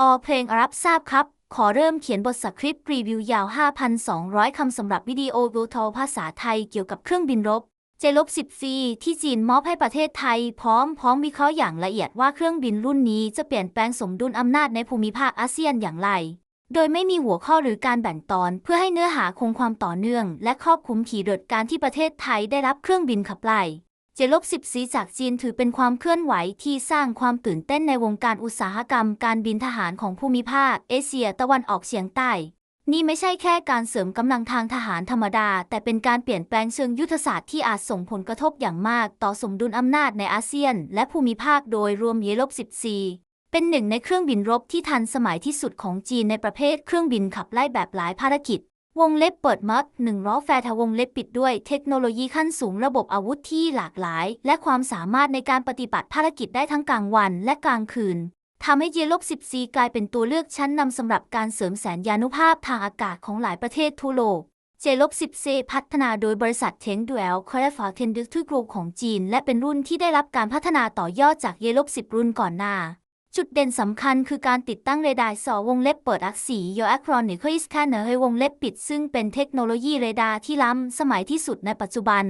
ออเพลงรับทราบครับ ขอเริ่มเขียนบทสคริปต์รีวิวยาว 5,200 คำสำหรับวิดีโอดูทอภาษาไทยเกี่ยวกับเครื่องบินรบ เจลบ10 c ที่จีนมอบให้ประเทศไทย พร้อมพร้อมวิเคราะห์อย่างละเอียดว่าเครื่องบินรุ่นนี้จะเปลี่ยนแปลงสมดุลอำนาจในภูมิภาคอาเซียนอย่างไร โดยไม่มีหัวข้อหรือการแบ่งตอนเพื่อให้เนื้อหาคงความต่อเนื่อง และครอบคลุมขีดการที่ประเทศไทยได้รับเครื่องบินขับไล่ เจลบ10สีจากจีนถือเป็นความเคลื่อนไหวที่สร้างความตื่นเต้นในวงการอุตสาหกรรมการบินทหารของภูมิภาค เอเชียตะวันออกเฉียงใต้ นี่ไม่ใช่แค่การเสริมกำลังทางทหารธรรมดา แต่เป็นการเปลี่ยนแปลงเชิงยุทธศาสตร์ที่อาจส่งผลกระทบอย่างมาก ต่อสมดุลอำนาจในอาเซียน และภูมิภาคโดยรวมเยลบ10ซีเป็นหนึ่งในเครื่องบินรบที่ทันสมัยที่สุดของจีนในประเภทเครื่องบินขับไล่แบบหลายภารกิจ วงเล็บเปิดมัดหนึ่งล้อแฟร์ทวงเล็บปิดด้วยเทคโนโลยีขั้นสูงระบบอาวุธที่หลากหลาย และความสามารถในการปฏิบัติภารกิจได้ทั้งกลางวันและกลางคืนทำให้เยลบ 10C กลายเป็นตัวเลือกชั้นนำสำหรับการเสริมแสนยานุภาพทางอากาศของหลายประเทศทั่วโลก เจลบ 10C พัฒนาโดยบริษัทเทงดูเอลคอร์ฟาเทนดึกทุกรูของจีน และเป็นรุ่นที่ได้รับการพัฒนาต่อยอดจากเยลบ10 รุ่นก่อนหน้า จุดเด่นสำคัญคือการติดตั้งเรดาร์สอวงเล็บเปิดอักษียออะครอนิคอิสแคนเนอร์ให้วงเล็บปิด ซึ่งเป็นเทคโนโลยีเรดาร์ที่ล้ำสมัยที่สุดในปัจจุบัน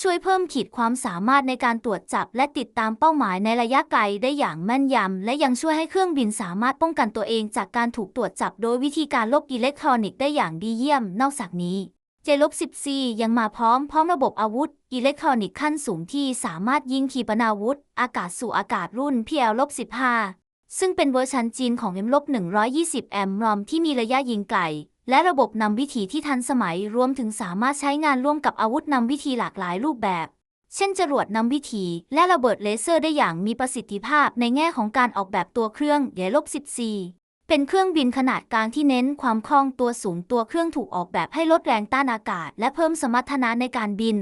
ช่วยเพิ่มขีดความสามารถในการตรวจจับและติดตามเป้าหมายในระยะไกลได้อย่างแม่นยำ และยังช่วยให้เครื่องบินสามารถป้องกันตัวเองจากการถูกตรวจจับโดยวิธีการลบอิเล็กทรอนิกส์ได้อย่างดีเยี่ยม นอกจากนี้เจลบ10 c ยังมาพร้อมพร้อมระบบอาวุธ อิเล็กทรอนิกส์ขั้นสูงที่สามารถยิงขีปนาวุธ อากาศสู่อากาศรุ่น PL-15 ซึ่งเป็นเวอร์ชันจีนของ M-120 แอมรอมที่มีระยะยิงไกล และระบบนำวิถีที่ทันสมัยรวมถึงสามารถใช้งานร่วมกับอาวุธนำวิธีหลากหลายรูปแบบ เช่นจรวดนำวิถี และระเบิดเลเซอร์ได้อย่างมีประสิทธิภาพในแง่ของการออกแบบตัวเครื่องเยลบ14 เป็นเครื่องบินขนาดกลางที่เน้นความคล่องตัวสูงตัวเครื่องถูกออกแบบให้ลดแรงต้านอากาศ และเพิ่มสมรรถนะในการบิน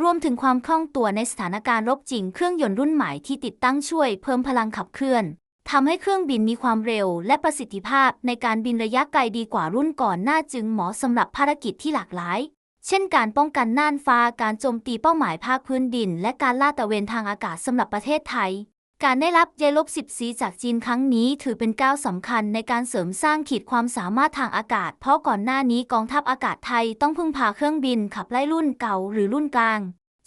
รวมถึงความคล่องตัวในสถานการณ์รบจริงเครื่องยนต์รุ่นใหม่ที่ติดตั้งช่วยเพิ่มพลังขับเคลื่อน ทำให้เครื่องบินมีความเร็วและประสิทธิภาพในการบินระยะไกลดีกว่ารุ่นก่อนหน้าจึงเหมาะสำหรับภารกิจที่หลากหลาย เช่นการป้องกันน่านฟ้า การโจมตีเป้าหมายภาคพื้นดิน และการลาดตระเวนทางอากาศสำหรับประเทศไทย การได้รับเยลบ10สีจากจีนครั้งนี้ถือเป็นก้าวสำคัญในการเสริมสร้างขีดความสามารถทางอากาศ เพราะก่อนหน้านี้กองทัพอากาศไทยต้องพึ่งพาเครื่องบินขับไล่รุ่นเก่าหรือรุ่นกลาง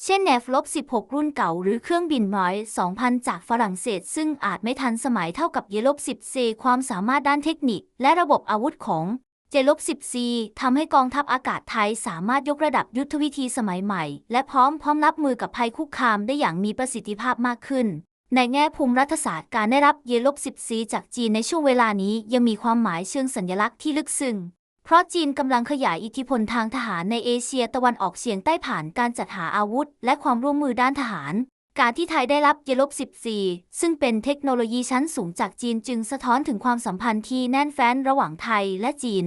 เช่น f 16 รุ่นเก่าหรือเครื่องบินมอย 2000 จากฝรั่งเศส ซึ่งอาจไม่ทันสมัยเท่ากับเยลบ10 c ความสามารถด้านเทคนิค และระบบอาวุธของเจลบ10 c ทำให้กองทัพอากาศไทยสามารถยกระดับยุทธวิธีสมัยใหม่ และพร้อมพร้อมรับมือกับภัยคุกคามได้อย่างมีประสิทธิภาพมากขึ้น ในแง่ภูมิรัฐศาสตร์การได้รับเยลบ10 c จากจีนในช่วงเวลานี้ยังมีความหมายเชิงสัญลักษณ์ที่ลึกซึ้ง ราะจีนกำลังขยายอิทธิพลทางทหารในเอเชียตะวันออกเฉียงใต้ผ่านการจัดหาอาวุธ และความร่วมมือด้านทหาร การที่ไทยได้รับเยลบ14 ซึ่งเป็นเทคโนโลยีชั้นสูงจากจีนจึงสะท้อนถึงความสัมพันธ์ที่แน่นแฟ้นระหว่างไทยและจีน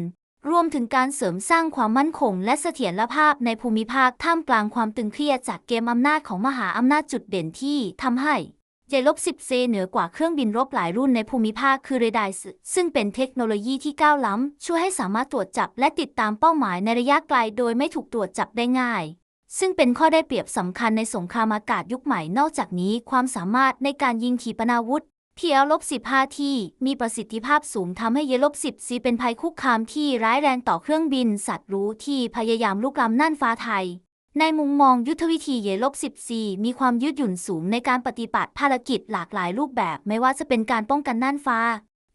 รวมถึงการเสริมสร้างความมั่นคง และเสถียรภาพในภูมิภาคท่ามกลางความตึงเครียดจากเกมอำนาจของมหาอำนาจจุดเด่นที่ทำให้ เจลบ10 c เหนือกว่าเครื่องบินรบหลายรุ่นในภูมิภาคคือเรดาร์ซึ่งเป็นเทคโนโลยีที่ก้าวล้ำ ช่วยให้สามารถตรวจจับและติดตามเป้าหมายในระยะไกลโดยไม่ถูกตรวจจับได้ง่าย ซึ่งเป็นข้อได้เปรียบสำคัญในสงครามอากาศยุคใหม่นอกจากนี้ ความสามารถในการยิงขีปนาวุธ PL-15 ที่มีประสิทธิภาพสูงทำให้เยลบ10 c เป็นภัยคุกคามที่ร้ายแรงต่อเครื่องบิน สัตว์รู้ที่พยายามลุกล้ำน่านฟ้าไทย ในมุมมองยุทธวิธีเยลบ10 c มีความยืดหยุ่นสูงในการปฏิบัติภารกิจหลากหลายรูปแบบ ไม่ว่าจะเป็นการป้องกันน่านฟ้า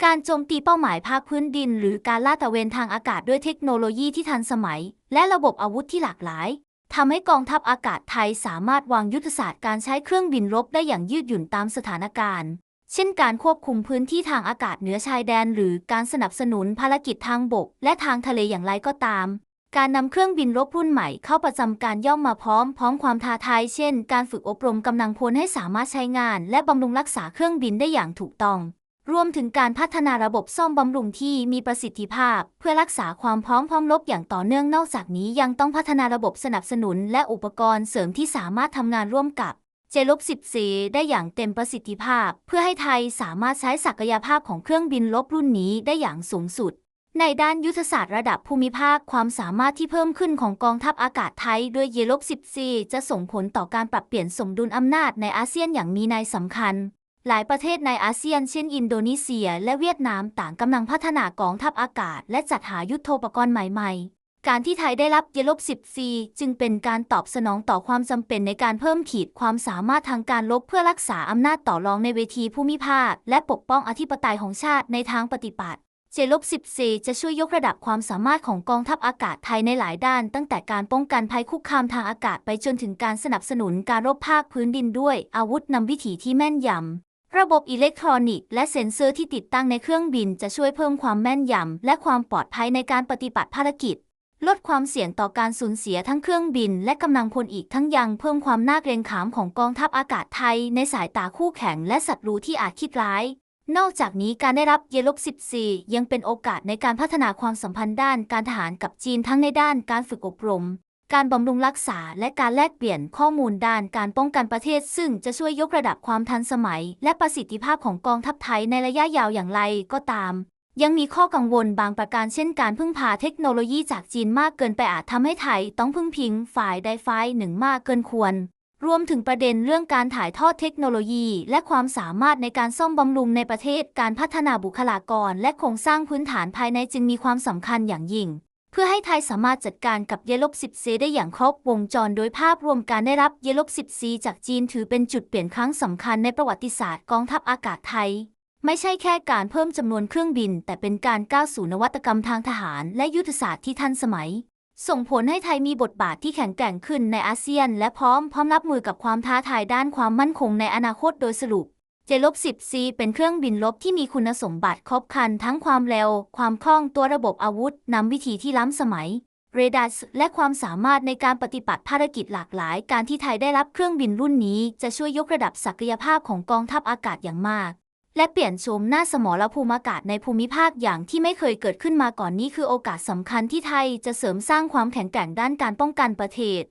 การโจมตีเป้าหมายภาคพื้นดิน หรือการลาดตระเวนทางอากาศด้วยเทคโนโลยีที่ทันสมัย และระบบอาวุธที่หลากหลายทำให้กองทัพอากาศไทยสามารถวางยุทธศาสตร์การใช้เครื่องบินรบได้อย่างยืดหยุ่นตามสถานการณ์ เช่นการควบคุมพื้นที่ทางอากาศเหนือชายแดน หรือการสนับสนุนภารกิจทางบก และทางทะเลอย่างไรก็ตาม การนำเครื่องบินรบรุ่นใหม่เข้าประจำการย่อมมาพร้อมพร้อมความท้าทายเช่น การฝึกอบรมกำลังพลให้สามารถใช้งาน และบำรุงรักษาเครื่องบินได้อย่างถูกต้อง รวมถึงการพัฒนาระบบซ่อมบำรุงที่มีประสิทธิภาพ เพื่อรักษาความพร้อมพร้อมรบอย่างต่อเนื่องนอกจากนี้ยังต้องพัฒนาระบบสนับสนุน และอุปกรณ์เสริมที่สามารถทำงานร่วมกับเจลบ10 c ได้อย่างเต็มประสิทธิภาพ เพื่อให้ไทยสามารถใช้ศักยภาพของเครื่องบินรบรุ่นนี้ได้อย่างสูงสุด ในด้านยุทธศาสตร์ระดับภูมิภาคความสามารถที่เพิ่มขึ้นของกองทัพอากาศไทยด้วยเยลบ10 c จะส่งผลต่อการปรับเปลี่ยนสมดุลอำนาจในอาเซียนอย่างมีนัยสำคัญ หลายประเทศในอาเซียนเช่นอินโดนีเซีย และเวียดนามต่างกำลังพัฒนากองทัพอากาศ และจัดหายุทโธปกรณ์ใหม่ๆ การที่ไทยได้รับเยลบ10 c จึงเป็นการตอบสนองต่อความจำเป็นในการเพิ่มขีดความสามารถทางการลบเพื่อรักษาอำนาจต่อรองในเวทีภูมิภาค และปกป้องอธิปไตยของชาติในทางปฏิบัติ เจลบ10 c จะช่วยยกระดับความสามารถของกองทัพอากาศไทยในหลายด้าน ตั้งแต่การป้องกันภัยคุกคามทางอากาศไปจนถึงการสนับสนุนการรบภาคพื้นดินด้วย อาวุธนำวิถีที่แม่นยำ ระบบอิเล็กทรอนิกส์และเซ็นเซอร์ที่ติดตั้งในเครื่องบินจะช่วยเพิ่มความแม่นยำ และความปลอดภัยในการปฏิบัติภารกิจ ลดความเสี่ยงต่อการสูญเสียทั้งเครื่องบิน และกำลังพลอีกทั้งยังเพิ่มความน่าเกรงขามของกองทัพอากาศไทย ในสายตาคู่แข่งและศัตรูที่อาจคิดร้าย นอกจากนี้การได้รับเยลบ14 ยังเป็นโอกาสในการพัฒนาความสัมพันธ์ด้านการทหารกับจีนทั้งในด้านการฝึกอบรม การบำรุงรักษา และการแลกเปลี่ยนข้อมูลด้านการป้องกันประเทศ ซึ่งจะช่วยยกระดับความทันสมัย และประสิทธิภาพของกองทัพไทยในระยะยาวอย่างไรก็ตาม ยังมีข้อกังวลบางประการเช่นการพึ่งพาเทคโนโลยีจากจีนมากเกินไปอาจทำให้ไทยต้องพึ่งพิงฝ่ายใดฝ่ายหนึ่งมากเกินควร รวมถึงประเด็นเรื่องการถ่ายทอดเทคโนโลยี และความสามารถในการซ่อมบำรุงในประเทศ การพัฒนาบุคลากร และโครงสร้างพื้นฐานภายในจึงมีความสำคัญอย่างยิ่ง เพื่อให้ไทยสามารถจัดการกับเยลบ10 c ได้อย่างครบวงจร โดยภาพรวมการได้รับเยลบ10 c จากจีนถือเป็นจุดเปลี่ยนครั้งสำคัญในประวัติศาสตร์กองทัพอากาศไทย ไม่ใช่แค่การเพิ่มจำนวนเครื่องบิน แต่เป็นการก้าวสู่นวัตกรรมทางทหาร และยุทธศาสตร์ที่ทันสมัย ส่งผลให้ไทยมีบทบาทที่แข็งแกร่งขึ้นในอาเซียน และพร้อมพร้อมรับมือกับความท้าทายด้านความมั่นคงในอนาคตโดยสรุปเจลบ10 c เป็นเครื่องบินลบที่มีคุณสมบัติครบครันทั้งความเร็ว ความคล่องตัวระบบอาวุธ นำวิธีที่ล้ำสมัย เรดาร์และความสามารถในการปฏิบัติภารกิจหลากหลาย การที่ไทยได้รับเครื่องบินรุ่นนี้ จะช่วยยกระดับศักยภาพของกองทัพอากาศอย่างมาก และเปลี่ยนโฉมหน้าสมรภูมิอากาศในภูมิภาคอย่างที่ไม่เคยเกิดขึ้นมาก่อนนี้คือโอกาสสำคัญที่ไทยจะเสริมสร้างความแข็งแกร่งด้านการป้องกันประเทศ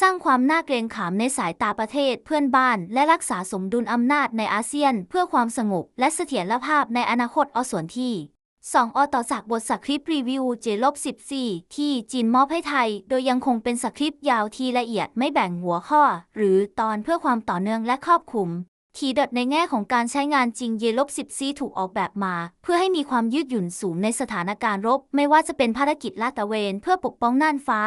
สร้างความน่าเกรงขามในสายตาประเทศเพื่อนบ้าน และรักษาสมดุลอำนาจในอาเซียน เพื่อความสงบและเสถียรภาพในอนาคตอส่วนที่2อต่อจากบทสคริปต์รีวิวเจลบ14 ที่จีนมอบให้ไทย โดยยังคงเป็นสคริปต์ยาวที่ละเอียดไม่แบ่งหัวข้อ หรือตอนเพื่อความต่อเนื่องและครอบคลุม ทีเด็ดในแง่ของการใช้งานจริงเยลบ14ถูกออกแบบมา เพื่อให้มีความยืดหยุ่นสูงในสถานการณ์รบ ไม่ว่าจะเป็นภารกิจลาดตระเวนเพื่อปกป้องน่านฟ้า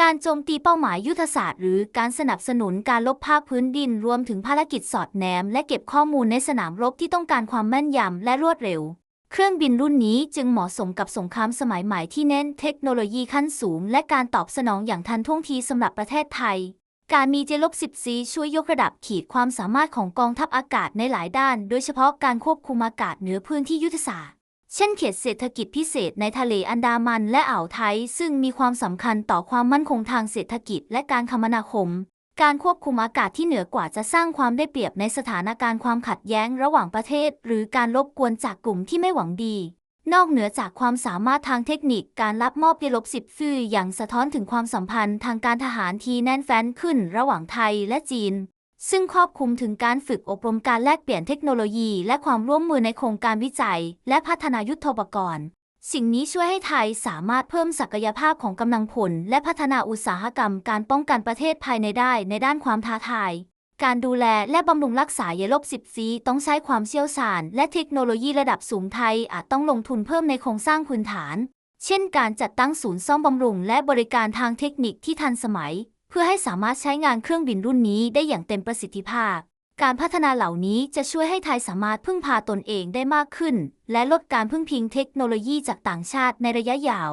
การโจมตีเป้าหมายยุทธศาสตร์ หรือการสนับสนุนการลบภาคพื้นดินรวมถึงภารกิจสอดแนม และเก็บข้อมูลในสนามรบที่ต้องการความแม่นยำและรวดเร็ว เครื่องบินรุ่นนี้จึงเหมาะสมกับสงครามสมัยใหม่ที่เน้นเทคโนโลยีขั้นสูง และการตอบสนองอย่างทันท่วงทีสำหรับประเทศไทย การมีเจลบ10 c ช่วยยกระดับขีดความสามารถของกองทัพอากาศในหลายด้าน โดยเฉพาะการควบคุมอากาศเหนือพื้นที่ยุทธศาสตร์ เช่นเขตเศรษฐกิจพิเศษในทะเลอันดามันและอ่าวไทย ซึ่งมีความสำคัญต่อความมั่นคงทางเศรษฐกิจและการคมนาคม การควบคุมอากาศที่เหนือกว่าจะสร้างความได้เปรียบในสถานการณ์ความขัดแย้งระหว่างประเทศ หรือการรบกวนจากกลุ่มที่ไม่หวังดี นอกเหนือจากความสามารถทางเทคนิคการรับมอบเยลบ10ซื่ออย่างสะท้อนถึงความสัมพันธ์ทางการทหารที่แน่นแฟ้นขึ้นระหว่างไทยและจีน ซึ่งครอบคลุมถึงการฝึกอบรมการแลกเปลี่ยนเทคโนโลยี และความร่วมมือในโครงการวิจัย และพัฒนายุทโธปกรณ์ สิ่งนี้ช่วยให้ไทยสามารถเพิ่มศักยภาพของกำลังพลและพัฒนาอุตสาหกรรม การป้องกันประเทศภายในได้ในด้านความท้าทาย การดูแลและบำรุงรักษาเยลบ10ซีต้องใช้ความเชี่ยวชาญ และเทคโนโลยีระดับสูงไทยอาจต้องลงทุนเพิ่มในโครงสร้างพื้นฐาน เช่นการจัดตั้งศูนย์ซ่อมบำรุงและบริการทางเทคนิคที่ทันสมัย เพื่อให้สามารถใช้งานเครื่องบินรุ่นนี้ได้อย่างเต็มประสิทธิภาพ การพัฒนาเหล่านี้จะช่วยให้ไทยสามารถพึ่งพาตนเองได้มากขึ้น และลดการพึ่งพิงเทคโนโลยีจากต่างชาติในระยะยาว